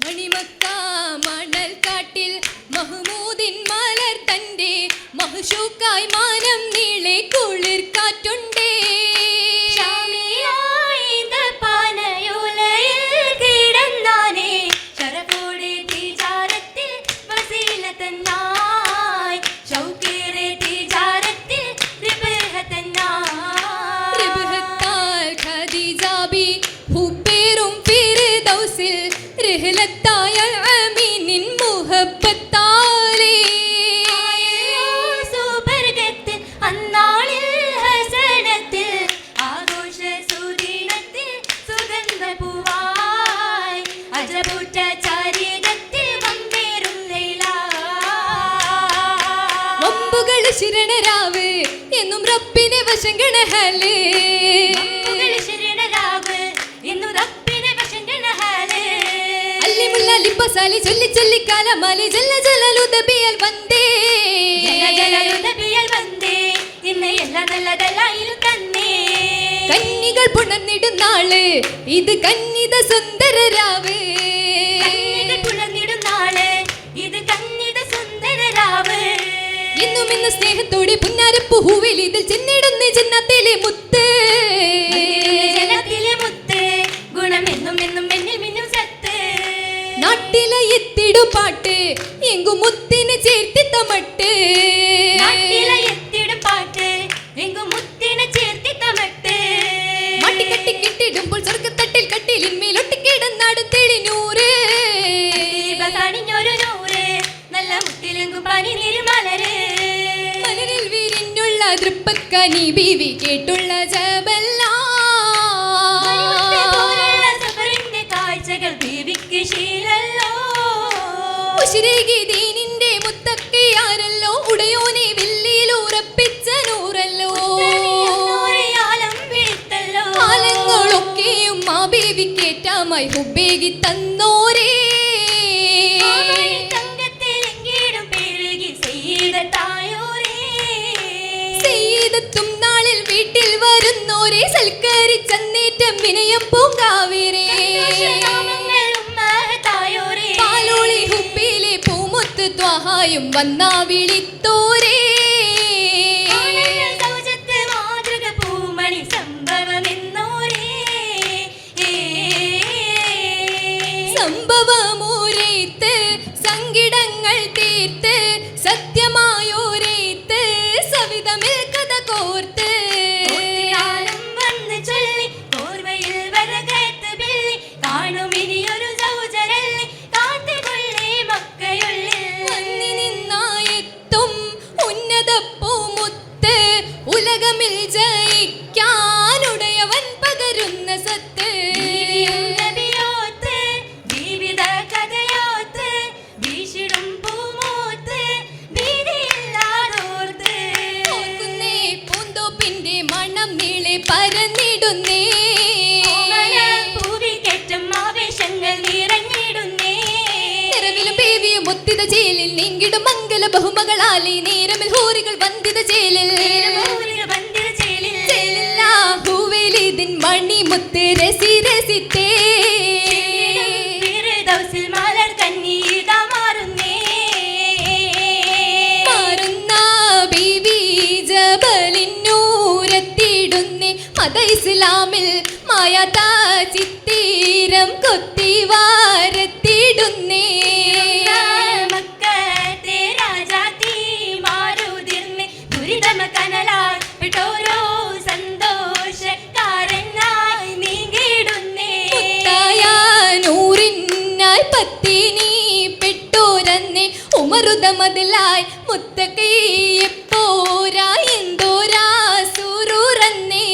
മണിമക്ക മഹ്മൂദിൻ മലർ തന്റെ മഹുഷൂക്കായി മാനം നീളെ കുളിർ അല്ലിമുല്ല ലിപ്പസാലി ചൊല്ലി ചൊല്ലി കാലമാലി ജല്ല ജലലുദബിയൽ വന്ദേ. ജല ജലയുദബിയൽ വന്നേ ഇന്ന് എല്ലാ നല്ലതെല്ലാം തന്നേ. കന്നികൾ പുണർന്നിടും നാൾ. ഇത് കന്നിത സുന്ദരരാവ്. സ്നേഹത്തോടെ പുന്നാരപ്പു ഹൂവിൽ ഇതിൽ ചെന്നിടുന്ന ചിന്നത്തിലെ മുത്ത്. നാട്ടിലെ എത്തിടു പാട്ട് എങ്കും മുത്തിന് ചേർത്തി തമട്ട്. മട്ടിക്കട്ടി കെട്ടിടുമ്പോൾ സ്വർഗത്തട്ടിൽ കട്ടിലിന്മേൽ ഒട്ടിക്കിടന്നാടും തെളിനൂറ്. ദീപകാണിഞ്ഞൊരു നൂറ് നല്ല മുത്തിലെങ്കും പനി വിരിഞ്ഞുള്ള തൃപ്പക്കനി ബീവി കേട്ടുള്ള ജബല്ല കാഴ്ചകൾ ശീലല്ലോ. ഉശിരേകി ദീനിന്റെ മുത്തക്കയാരല്ലോ. ഉടയോനെ വെള്ളിയിൽ ഉറപ്പിച്ച നൂറല്ലോ. ആലം കാലങ്ങളൊക്കെയും ആ ബേബിക്കേറ്റാമായി ഹുബേകി തന്നോരേ. ചെയ്തെത്തും നാളിൽ വീട്ടിൽ വരുന്നോരെ സൽക്കരിച്ചന്നേറ്റം വിനയം പൂങ്കാവിരേ. പാലോളി ഹുബിലെ പൂമുത്ത് ത്വാഹായും വന്നാ വിളിത്തോരേ. പേവിയും ഒത്തിത മംഗല ബഹുമകളാലേ. നേരമിൽ ഹോറികൾ വന്ദിത ജയിലിൽ. തിരുമൂലിക ബന്ധിത ചേലിൽ ചേലില്ലാ ഹൂവേലിതിൻ മണിമുത്ത് രസി രസിത്തേ. മത ഇസ്ലാമിൽ മായാത്ത ചിത്തീരം കൊത്തി വാരത്തിടുന്നേ ഉമറുത മതിലായി മുത്തക്കയ്യപ്പോരാ എന്തോരാ സുറൂറന്നേ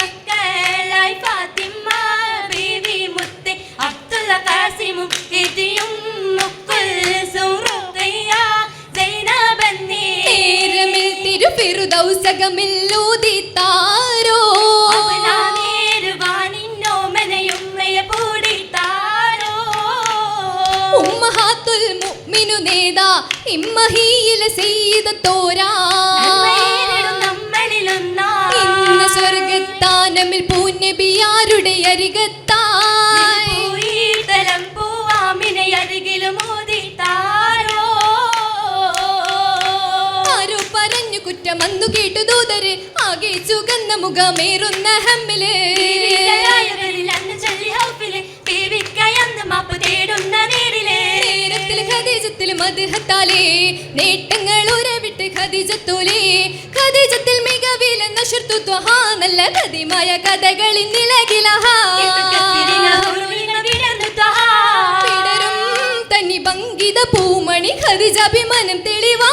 മക്കളായി ഫാത്തിമ ബീവി മുത്ത് അബ്ദുള്ള കാസിമും ഇതിയും തിരുഫിറുദൗസകമില്ലൂതി താരോ ഉമ്മഹാത്തുൽ മിനു നേതാ ഇമ്മഹിയിലെ സെയ്തത്തോരാ ഇന്ന് സ്വർഗത്താനമിൽ പൂനബിയാരുടെ അരികത്തായി. ആരോ പറഞ്ഞു കുറ്റമെന്നു കേട്ടു ദൂതര് ആകെ ചുകന്ന മുഖമേറുന്ന ഹമ്മിൽ. മധുഹത്താലേ നേട്ടങ്ങൾ ഉരവിട്ട് ഖദിജത്തോലേ. ഖദിജത്തിൽ മികവിലെന്ന ശുർത്തു ത്വഹാ നല്ല പ്രതിമായ കഥകളിൽ നിലകിലഹാ പിടരും തന്നി ഭംഗിത പൂമണി ഖദിജാഭിമാനം തെളിവാ.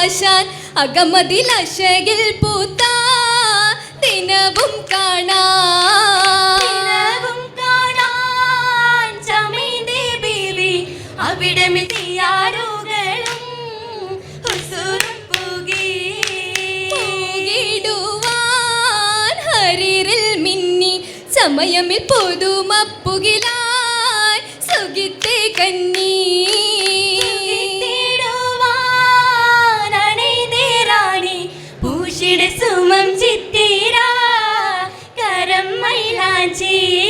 ആശാൻ അകമതിൽ അശകിൽ പൂത്ത. ദിനവും കാണാവും കാണാൻ സമയമിൽ പൊതുമപ്പുകിലായി സുഖിത്തെ കന്നീ. chicos.